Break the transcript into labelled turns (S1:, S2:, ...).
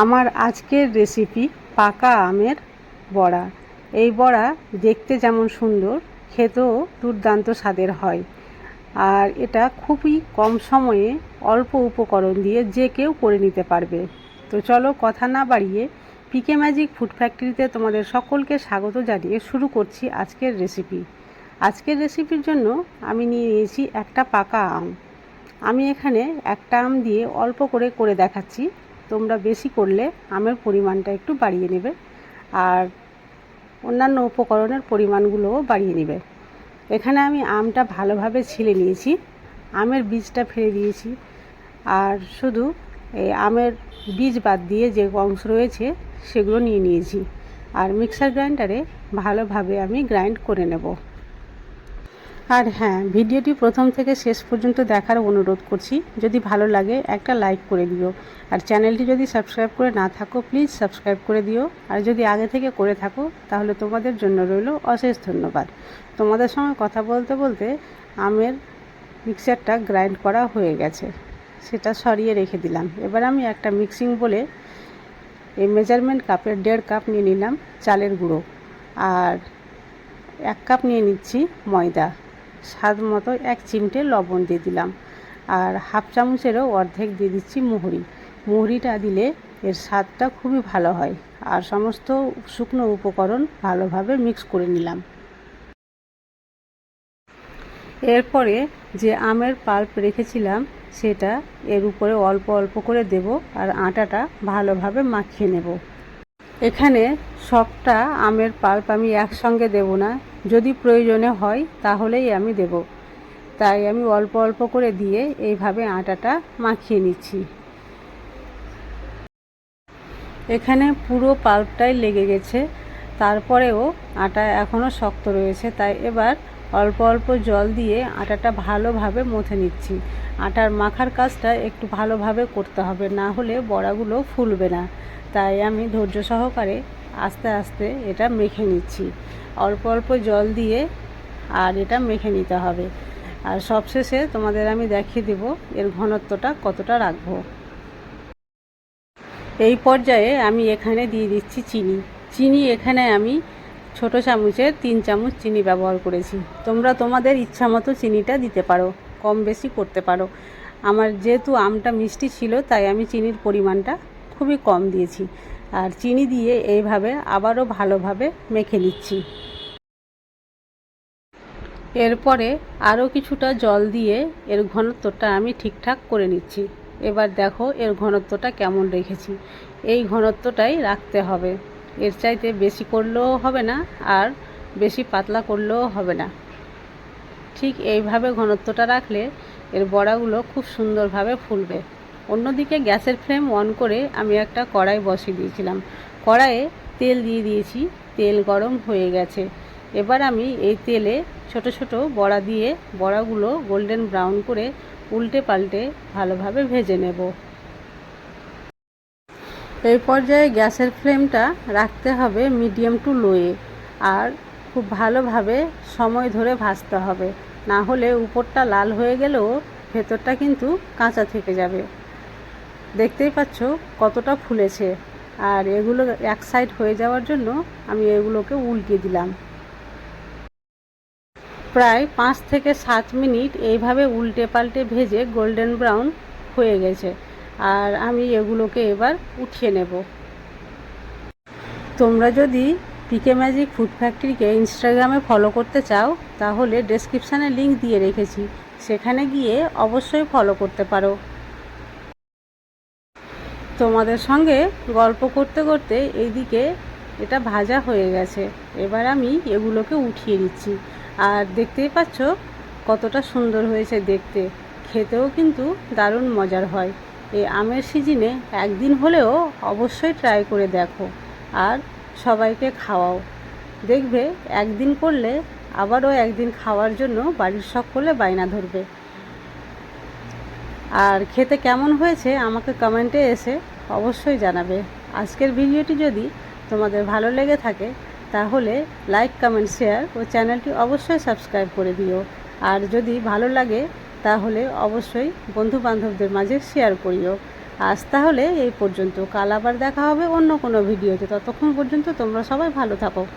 S1: আমার আজকের রেসিপি পাকা আমের বড়া। এই বড়া দেখতে যেমন সুন্দর, খেতেও দুর্দান্ত স্বাদের হয়। আর এটা খুবই কম সময়ে অল্প উপকরণ দিয়ে যে কেউ করে নিতে পারবে। তো চলো কথা না বাড়িয়ে পিকে ম্যাজিক ফুড ফ্যাক্টরিতে তোমাদের সকলকে স্বাগত জানিয়ে শুরু করছি আজকের রেসিপি আজকের রেসিপির জন্য আমি নিয়ে নিয়েছি একটা পাকা আম। আমি এখানে একটা আম দিয়ে অল্প করে করে দেখাচ্ছি। তোমরা বেশি করলে আমের পরিমাণটা একটু বাড়িয়ে নেবে আর অন্যান্য উপকরণের পরিমাণগুলোও বাড়িয়ে নেবে। এখানে আমি আমটা ভালোভাবে ছিলে নিয়েছি। আমের বীজটা ফেলে দিয়েছি। আর শুধু এই আমের বীজ বাদ দিয়ে যে অংশ রয়েছে সেগুলো নিয়ে নিয়েছি। আর মিক্সার গ্রাইন্ডারে ভালোভাবে আমি গ্রাইন্ড করে নেব। আর হ্যাঁ ভিডিওটি প্রথম থেকে শেষ পর্যন্ত দেখার অনুরোধ করছি। যদি ভালো লাগে, একটা লাইক করে দিও। আর চ্যানেলটি যদি সাবস্ক্রাইব করে না থাকো প্লিজ সাবস্ক্রাইব করে দিও। আর যদি আগে থেকে করে থাকো, তাহলে তোমাদের জন্য রইল অশেষ ধন্যবাদ। তোমাদের সঙ্গে কথা বলতে বলতে আমের মিক্সারটা গ্রাইন্ড করা হয়ে গেছে। সেটা সরিয়ে রেখে দিলাম। এবার আমি একটা মিক্সিং বলে এই মেজারমেন্ট কাপের দেড় কাপ নিয়ে নিলাম চালের গুঁড়ো। আর এক কাপ নিয়ে নিচ্ছি ময়দা। স্বাদ মতো এক চিমটে লবণ দিয়ে দিলাম। আর হাফ চামচেরও অর্ধেক দিয়ে দিচ্ছি মুহুরি। মুহুরিটা দিলে এর স্বাদটা খুবই ভালো হয়। আর সমস্ত শুকনো উপকরণ ভালোভাবে মিক্স করে নিলাম। এরপরে যে আমের পাল্প রেখেছিলাম, সেটা এর উপরে অল্প অল্প করে দেব আর আটাটা ভালোভাবে মাখিয়ে নেব। এখানে সবটা আমের পাল্প আমি একসঙ্গে দেব না যদি প্রয়োজনে হয়, তাহলেই আমি দেব। তাই আমি অল্প অল্প করে দিয়ে এইভাবে আটাটা মাখিয়ে নিচ্ছি। এখানে পুরো পাল্পটাই লেগে গেছে। তারপরেও আটা এখনও শক্ত রয়েছে, তাই এবার অল্প অল্প জল দিয়ে আটাটা ভালোভাবে মথে নিচ্ছি। আটার মাখার কাজটা একটু ভালোভাবে করতে হবে, না হলে বড়াগুলো ফুলবে না। তাই আমি ধৈর্য সহকারে আস্তে আস্তে এটা মেখে নিচ্ছি। অল্প অল্প জল দিয়ে আর এটা মেখে নিতে হবে। আর সবশেষে তোমাদের আমি দেখিয়ে দেব এর ঘনত্বটা কতটা রাখব। এই পর্যায়ে আমি এখানে দিয়ে দিচ্ছি চিনি। চিনি এখানে আমি ছোট চামচের তিন চামচ চিনি ব্যবহার করেছি। তোমরা তোমাদের ইচ্ছা মতো চিনিটা দিতে পারো, কম বেশি করতে পারো। আমার যেহেতু আমটা মিষ্টি ছিল, তাই আমি চিনির পরিমাণটা খুবই কম দিয়েছি। আর চিনি দিয়ে এইভাবে আবারও ভালোভাবে মেখে নিচ্ছি। এরপরে আরও কিছুটা জল দিয়ে এর ঘনত্বটা আমি ঠিকঠাক করে নিচ্ছি। এবার দেখো এর ঘনত্বটা কেমন রেখেছি। এই ঘনত্বটাই রাখতে হবে। এর চাইতে বেশি করলেও হবে না আর বেশি পাতলা করলেও হবে না। ঠিক এইভাবে ঘনত্বটা রাখলে এর বড়াগুলো খুব সুন্দরভাবে ফুলবে। অন্যদিকে গ্যাসের ফ্লেম অন করে আমি একটা কড়াই বসিয়ে দিয়েছিলাম। কড়াইয়ে তেল দিয়ে দিয়েছি, তেল গরম হয়ে গেছে। এবার আমি এই তেলে ছোট ছোট বড়া দিয়ে বড়াগুলো গোল্ডেন ব্রাউন করে উল্টে পাল্টে ভালোভাবে ভেজে নেব। এই পর্যায়ে গ্যাসের ফ্লেমটা রাখতে হবে মিডিয়াম টু লোয়ে আর খুব ভালোভাবে সময় ধরে ভাজতে হবে। না হলে উপরটা লাল হয়ে গেলেও ভেতরটা কিন্তু কাঁচা থেকে যাবে। দেখতেই পাচ্ছ কতটা ফুলেছে। আর এগুলো এক সাইড হয়ে যাওয়ার জন্য আমি এগুলোকে উল্টে দিলাম। প্রায় পাঁচ থেকে সাত মিনিট এইভাবে উল্টে পাল্টে ভেজে গোল্ডেন ব্রাউন হয়ে গেছে। আর আমি এগুলোকে এবার উঠিয়ে নেব। তোমরা যদি পিকে ম্যাজিক ফুড ফ্যাক্টরিকে ইনস্টাগ্রামে ফলো করতে চাও, তাহলে ডেসক্রিপশানে লিংক দিয়ে রেখেছি। সেখানে গিয়ে অবশ্যই ফলো করতে পারো। তোমাদের সঙ্গে গল্প করতে করতে এইদিকে এটা ভাজা হয়ে গেছে। এবার আমি এগুলোকে উঠিয়ে দিচ্ছি। আর দেখতেই পাচ্ছ কতটা সুন্দর হয়েছে দেখতে। খেতেও কিন্তু দারুণ মজার হয়। এই আমের সিজনে একদিন হলেও অবশ্যই ট্রাই করে দেখো। আর সবাইকে খাওয়াও। দেখবে একদিন করলে আবারও একদিন খাওয়ার জন্য বাড়ির সকলে বায়না ধরবে। আর খেতে কেমন হয়েছে আমাকে কমেন্টে এসে অবশ্যই জানাবে। আজকের ভিডিওটি যদি তোমাদের ভালো লেগে থাকে, তাহলে লাইক কমেন্ট শেয়ার ও চ্যানেলটি অবশ্যই সাবস্ক্রাইব করে দিও। আর যদি ভালো লাগে, তাহলে অবশ্যই বন্ধু বান্ধবদের মাঝে শেয়ার করিও। আজ তাহলে এই পর্যন্ত। কাল আবার দেখা হবে অন্য কোনো ভিডিওতে। ততক্ষণ পর্যন্ত তোমরা সবাই ভালো থাকো।